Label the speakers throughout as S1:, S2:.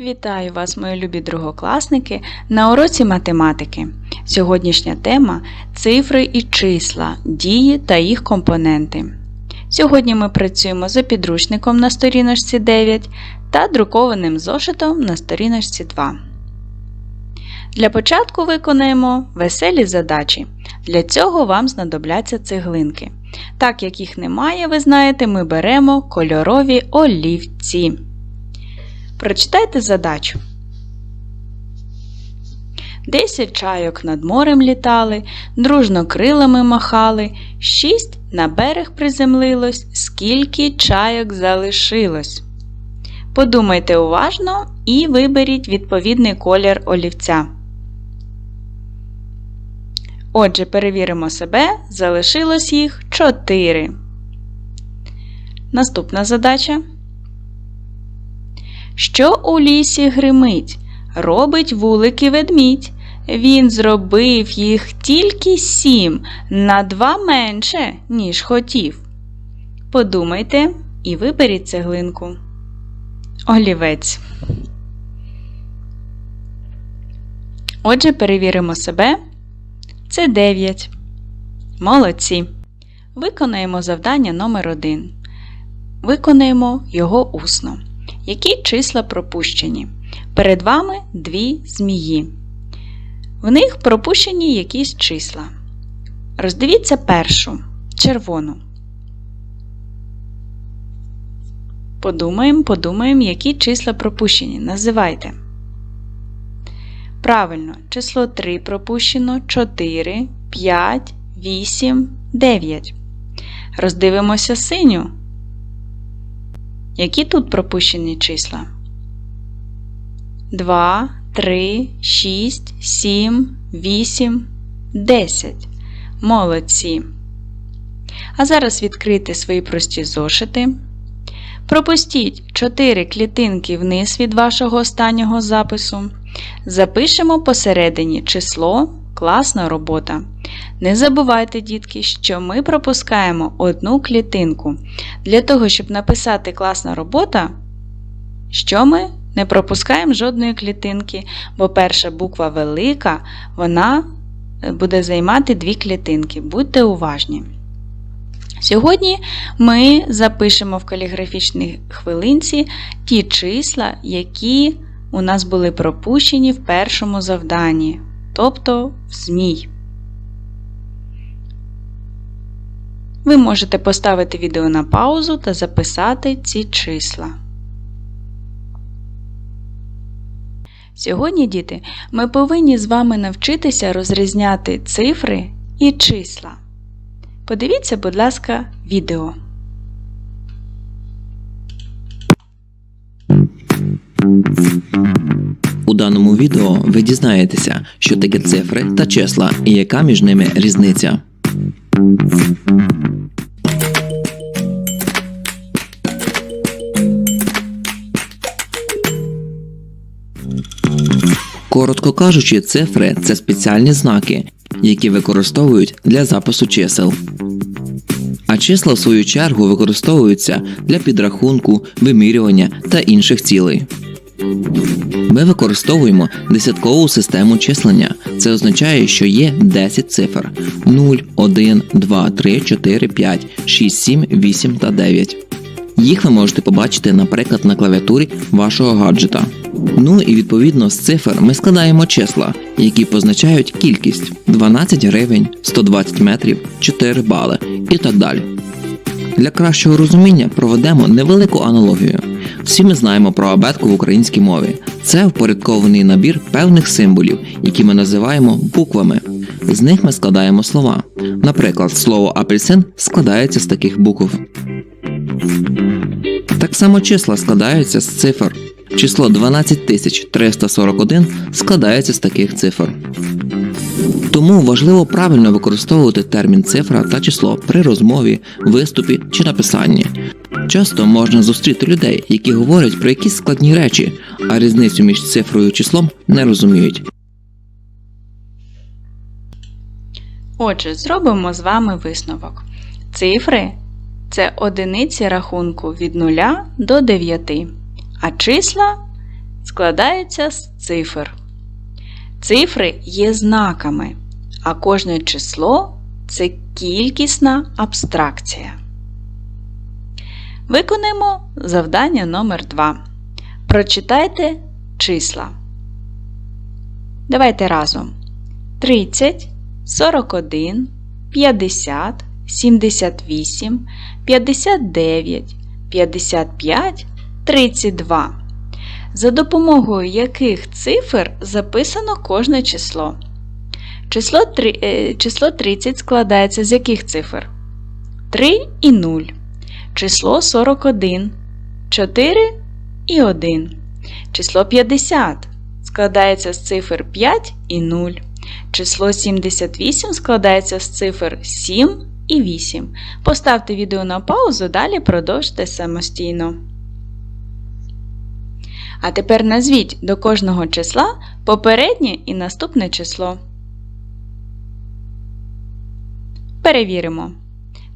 S1: Вітаю вас, мої любі другокласники, на уроці математики. Сьогоднішня тема цифри і числа, дії та їх компоненти. Сьогодні ми працюємо за підручником на сторіночці 9 та друкованим зошитом на сторіночці 2. Для початку виконаємо веселі задачі. Для цього вам знадобляться цеглинки. Так як їх немає, ви знаєте, ми беремо кольорові олівці. Прочитайте задачу. Десять чайок над морем літали, дружно крилами махали, шість на берег приземлилось, скільки чайок залишилось. Подумайте уважно і виберіть відповідний колір олівця. Отже, перевіримо себе, залишилось їх 4. Наступна задача. Що у лісі гримить? Робить вулики ведмідь. Він зробив їх тільки сім, на два менше, ніж хотів. Подумайте і виберіть цеглинку. Олівець. Отже, перевіримо себе. Це 9. Молодці. Виконаємо завдання номер 1 Виконаємо його усно. Які числа пропущені? Перед вами дві змії. В них пропущені якісь числа. Роздивіться першу червону. Подумаємо, подумаємо, які числа пропущені. Називайте. Правильно, число 3 пропущено 4, 5, 8, 9. Роздивимося синю. Які тут пропущені числа? 2, 3, 6, 7, 8, 10. Молодці. А зараз відкрийте свої прості зошити. Пропустіть 4 клітинки вниз від вашого останнього запису. Запишемо посередині число класна робота. Не забувайте, дітки, що ми пропускаємо одну клітинку. Для того, щоб написати класна робота, що ми не пропускаємо жодної клітинки, бо перша буква велика, вона буде займати дві клітинки. Будьте уважні. Сьогодні ми запишемо в каліграфічній хвилинці ті числа, які у нас були пропущені в першому завданні, тобто в змій. Ви можете поставити відео на паузу та записати ці числа. Сьогодні, діти, ми повинні з вами навчитися розрізняти цифри і числа. Подивіться, будь ласка, відео.
S2: У даному відео ви дізнаєтеся, що таке цифри та числа і яка між ними різниця. Коротко кажучи, цифри це спеціальні знаки, які використовують для запису чисел. А числа, в свою чергу, використовуються для підрахунку, вимірювання та інших цілей. Ми використовуємо десяткову систему числення. Це означає, що є 10 цифр: 0, 1, 2, 3, 4, 5, 6, 7, 8 та 9. Їх ви можете побачити, наприклад, на клавіатурі вашого гаджета. Ну і відповідно з цифр ми складаємо числа, які позначають кількість 12 гривень, 120 метрів, 4 бали і так далі. Для кращого розуміння проведемо невелику аналогію. Всі ми знаємо про абетку в українській мові. Це впорядкований набір певних символів, які ми називаємо буквами. З них ми складаємо слова. Наприклад, слово апельсин складається з таких букв. Так само числа складаються з цифр. Число 12341 складається з таких цифр. Тому важливо правильно використовувати термін цифра та число при розмові, виступі чи написанні. Часто можна зустріти людей, які говорять про якісь складні речі, а різницю між цифрою і числом не розуміють.
S1: Отже, зробимо з вами висновок. Цифри це одиниці рахунку від 0 до 9, а числа складаються з цифр. Цифри є знаками, а кожне число це кількісна абстракція. Виконаємо завдання номер 2 Прочитайте числа. Давайте разом. 30, 41, 50, 78, 59, 55, 32. За допомогою яких цифр записано кожне число. Число, 3, е, 30 складається з яких цифр? 3 і 0. Число 41, 4 і 1. Число 50 складається з цифр 5 і 0. Число 78 складається з цифр 7 і 8. Поставте відео на паузу, далі продовжте самостійно. А тепер назвіть до кожного числа попереднє і наступне число. Перевіримо.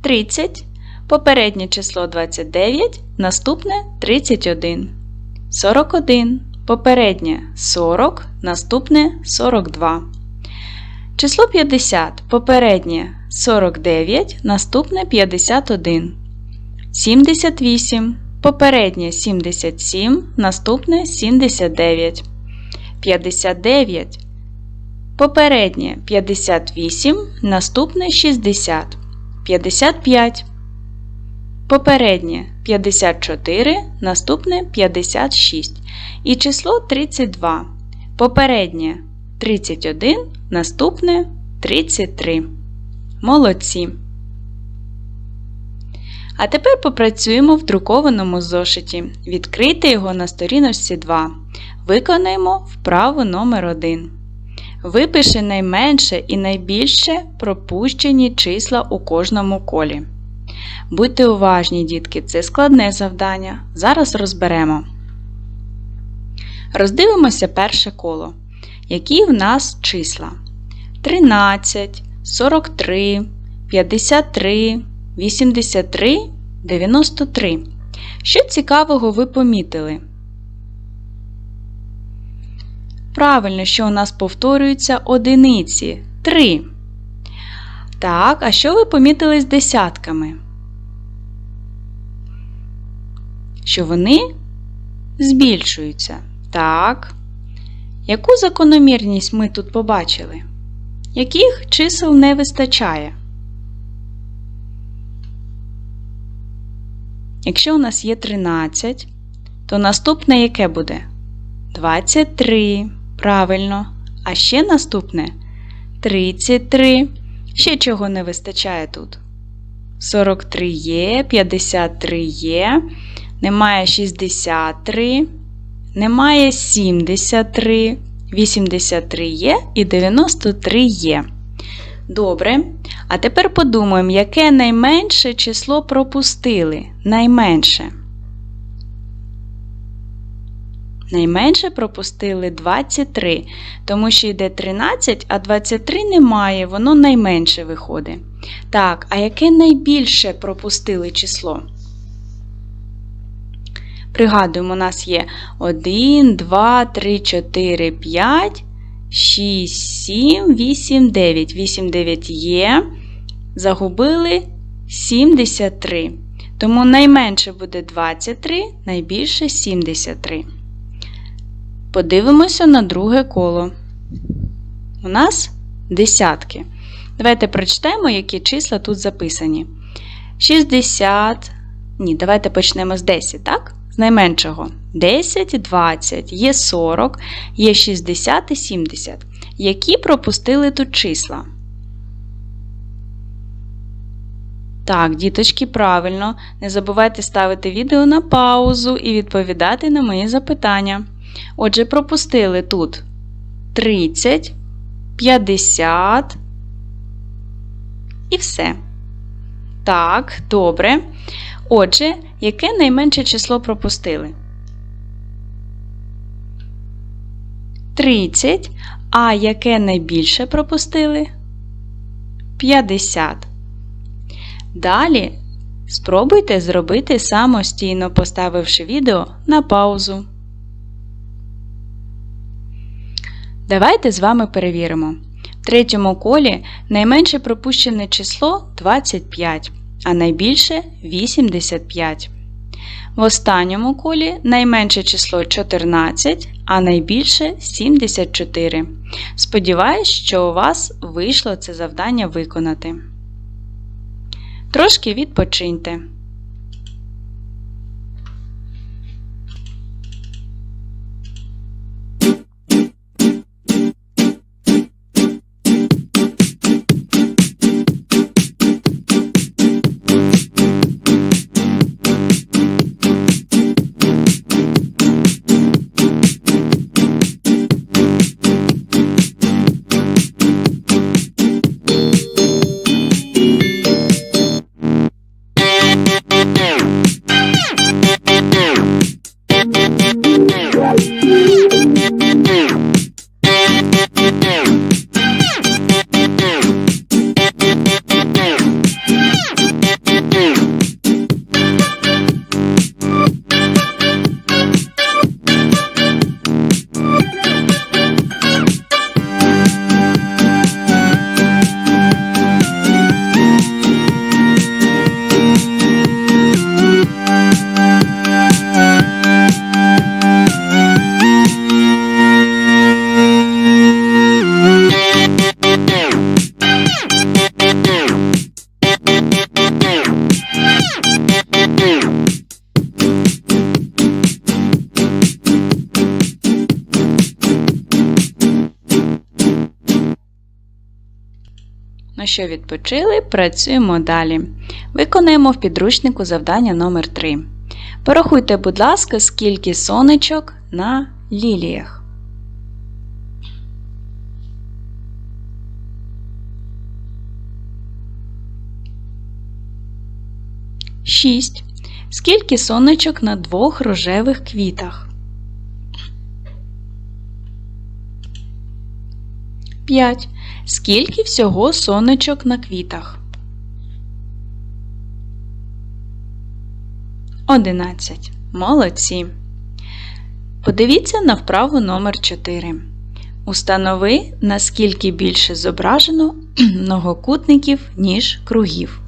S1: 30. Попереднє число 29, наступне 31. 41. Попереднє 40, наступне 42. Число 50. Попереднє 49, наступне 51. 78. Попереднє 77, наступне 79. 59. Попереднє 58, наступне 60. 55. Попереднє 54, наступне 56. І число 32. Попереднє 31, наступне 33. Молодці. А тепер попрацюємо в друкованому зошиті. Відкрийте його на сторіночці 2. Виконаємо вправу номер 1 Випиши найменше і найбільше пропущені числа у кожному колі. Будьте уважні, дітки, це складне завдання. Зараз розберемо. Роздивимося перше коло. Які в нас числа? 13, 43, 53, 83, 93. Що цікавого ви помітили? Правильно, що у нас повторюються одиниці 3. Так, а що ви помітили з десятками? Що вони збільшуються. Так. Яку закономірність ми тут побачили? Яких чисел не вистачає? Якщо у нас є 13, то наступне яке буде? 23. Правильно. А ще наступне 33. Ще чого не вистачає тут? 43 є, 53 є, немає 63, немає 73, 83 є і 93 є. Добре. А тепер подумаємо, яке найменше число пропустили. Найменше. Найменше пропустили 23, тому що йде 13, а 23 немає, воно найменше виходить. Так, а яке найбільше пропустили число? Пригадуємо, у нас є 1, 2, 3, 4, 5, 6, 7, 8, 9. 8, 9 є. Загубили 73. Тому найменше буде 23, найбільше 73. Подивимося на друге коло. У нас десятки. Давайте прочитаємо, які числа тут записані. 60. Ні, давайте почнемо з 10, так? З найменшого. 10, 20, є 40, є 60 і 70. Які пропустили тут числа? Так, діточки, правильно. Не забувайте ставити відео на паузу і відповідати на мої запитання. Отже, пропустили тут 30, 50 і все. Так, добре. Отже, яке найменше число пропустили? 30. А яке найбільше пропустили? 50. Далі спробуйте зробити самостійно, поставивши відео на паузу. Давайте з вами перевіримо. В третьому колі найменше пропущене число 25, а найбільше 85. В останньому колі найменше число 14, а найбільше 74. Сподіваюсь, що у вас вийшло це завдання виконати. Трошки відпочиньте. Що, відпочили? Працюємо далі. Виконаємо в підручнику завдання номер 3 Порахуйте, будь ласка, скільки сонечок на ліліях. Шість. Скільки сонечок на двох рожевих квітах? 5. Скільки всього сонечок на квітах? 11. Молодці. Подивіться на вправу номер 4. Установи, наскільки більше зображено многокутників, ніж кругів.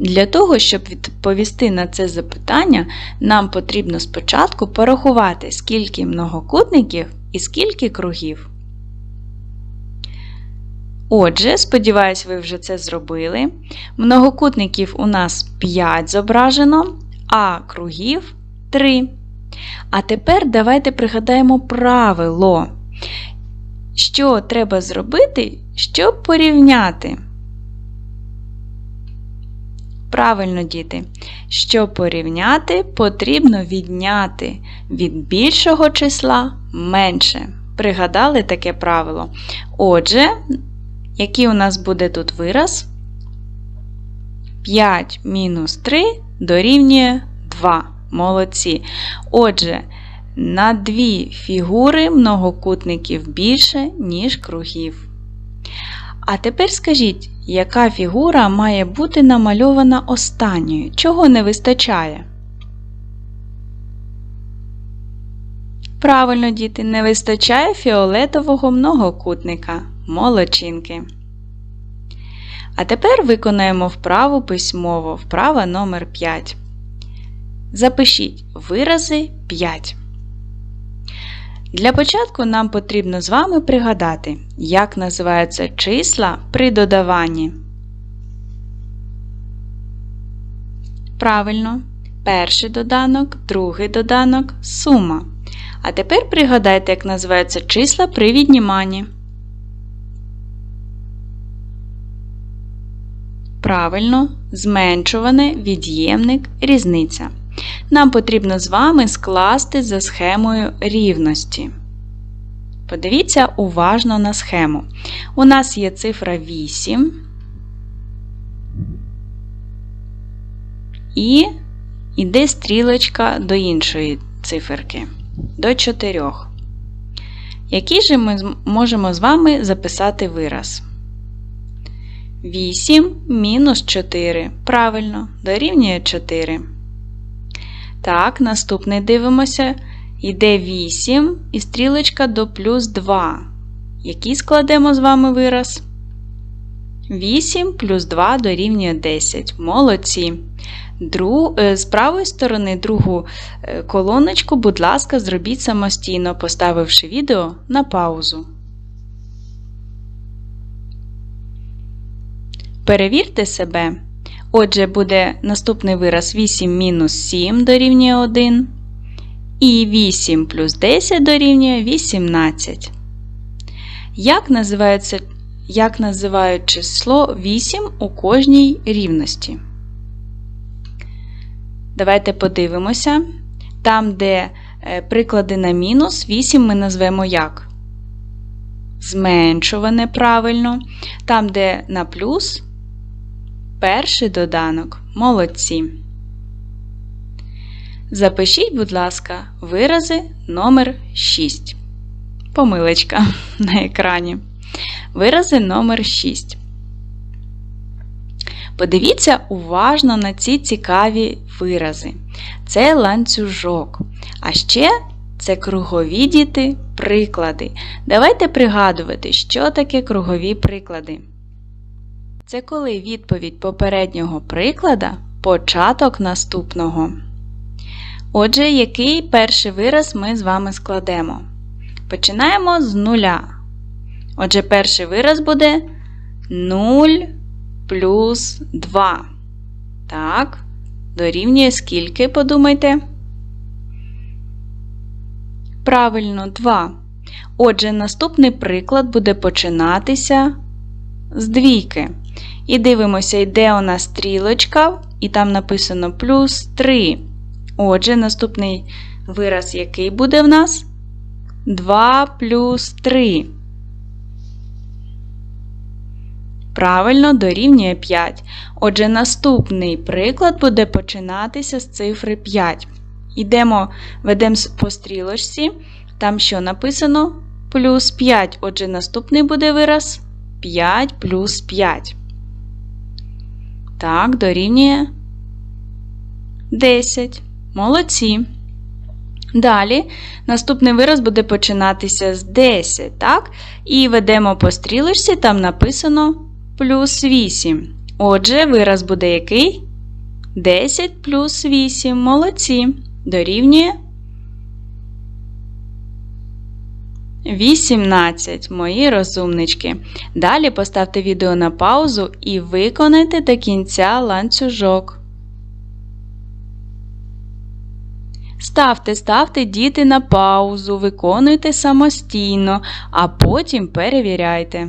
S1: Для того, щоб відповісти на це запитання, нам потрібно спочатку порахувати, скільки многокутників і скільки кругів. Отже, сподіваюсь, ви вже це зробили. Многокутників у нас 5 зображено, а кругів 3. А тепер давайте пригадаємо правило, що треба зробити, щоб порівняти. Правильно, діти. Щоб порівняти, потрібно відняти від більшого числа менше. Пригадали таке правило. Отже, який у нас буде тут вираз? 5 мінус 3 дорівнює 2. Молодці. Отже, на дві фігури многокутників більше, ніж кругів. А тепер скажіть, яка фігура має бути намальована останньою? Чого не вистачає? Правильно, діти, не вистачає фіолетового многокутника. Молодчинки. А тепер виконаємо вправу письмово, вправа номер 5. Запишіть вирази 5. Для початку нам потрібно з вами пригадати, як називаються числа при додаванні. Правильно, перший доданок, другий доданок, сума. А тепер пригадайте, як називаються числа при відніманні. Правильно, зменшуване, від'ємник, різниця. Нам потрібно з вами скласти за схемою рівності. Подивіться уважно на схему. У нас є цифра 8 і йде стрілочка до іншої циферки, до 4. Який же ми можемо з вами записати вираз? 8 мінус 4. Правильно, дорівнює 4. Так, наступний дивимося, йде 8 і стрілочка до плюс 2. Який складемо з вами вираз? 8 плюс 2 дорівнює 10. Молодці. Дру... е, З правої сторони другу е, колоночку, будь ласка, зробіть самостійно, поставивши відео на паузу. Перевірте себе. Отже, буде наступний вираз 8 мінус 7 дорівнює 1. І 8 плюс 10 дорівнює 18. Як називається, як називають число 8 у кожній рівності? Давайте подивимося. Там, де е, приклади на мінус, 8 ми назвемо як? Зменшуване правильно. Там, де на плюс, перший доданок. Молодці. Запишіть, будь ласка, вирази номер 6. Помилочка на екрані. Вирази номер 6. Подивіться уважно на ці цікаві вирази. Це ланцюжок. А ще це кругові діти приклади. Давайте пригадувати, що таке кругові приклади. Це коли відповідь попереднього приклада початок наступного. Отже, який перший вираз ми з вами складемо? Починаємо з нуля. Отже, перший вираз буде 0 плюс 2. Так, дорівнює скільки, подумайте? Правильно, 2. Отже, наступний приклад буде починатися з двійки. І дивимося, йде у нас стрілочка, і там написано плюс 3. Отже, наступний вираз, який буде в нас? 2 плюс 3. Правильно, дорівнює 5. Отже, наступний приклад буде починатися з цифри 5. Ідемо, ведемо по стрілочці. Там що написано? Плюс 5. Отже, наступний буде вираз 5 плюс 5. Так, дорівнює 10. Молодці. Далі, наступний вираз буде починатися з 10, так? І ведемо по стрілочці, там написано плюс 8. Отже, вираз буде який? 10 плюс 8. Молодці. Дорівнює 18, мої розумнички. Далі поставте відео на паузу і виконайте до кінця ланцюжок. Ставте, ставте діти на паузу, виконуйте самостійно, а потім перевіряйте.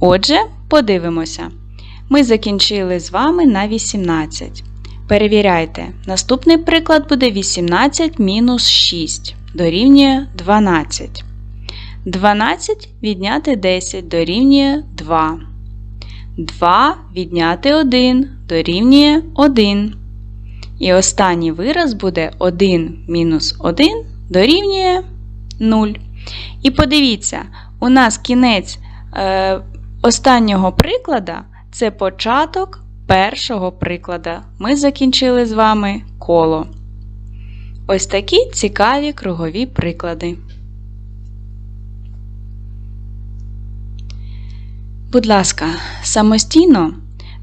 S1: Отже, подивимося. Ми закінчили з вами на 18. Перевіряйте. Наступний приклад буде 18 мінус 6 дорівнює 12. 12 відняти 10 дорівнює 2. 2 відняти 1 дорівнює 1. І останній вираз буде 1 мінус 1 дорівнює 0. І подивіться, у нас кінець е, останнього приклада це початок першого приклада. Ми закінчили з вами коло. Ось такі цікаві кругові приклади. Будь ласка, самостійно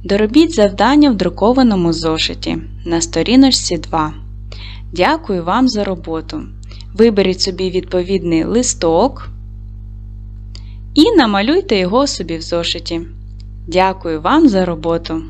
S1: доробіть завдання в друкованому зошиті на сторіночці 2. Дякую вам за роботу. Виберіть собі відповідний листок і намалюйте його собі в зошиті. Дякую вам за роботу!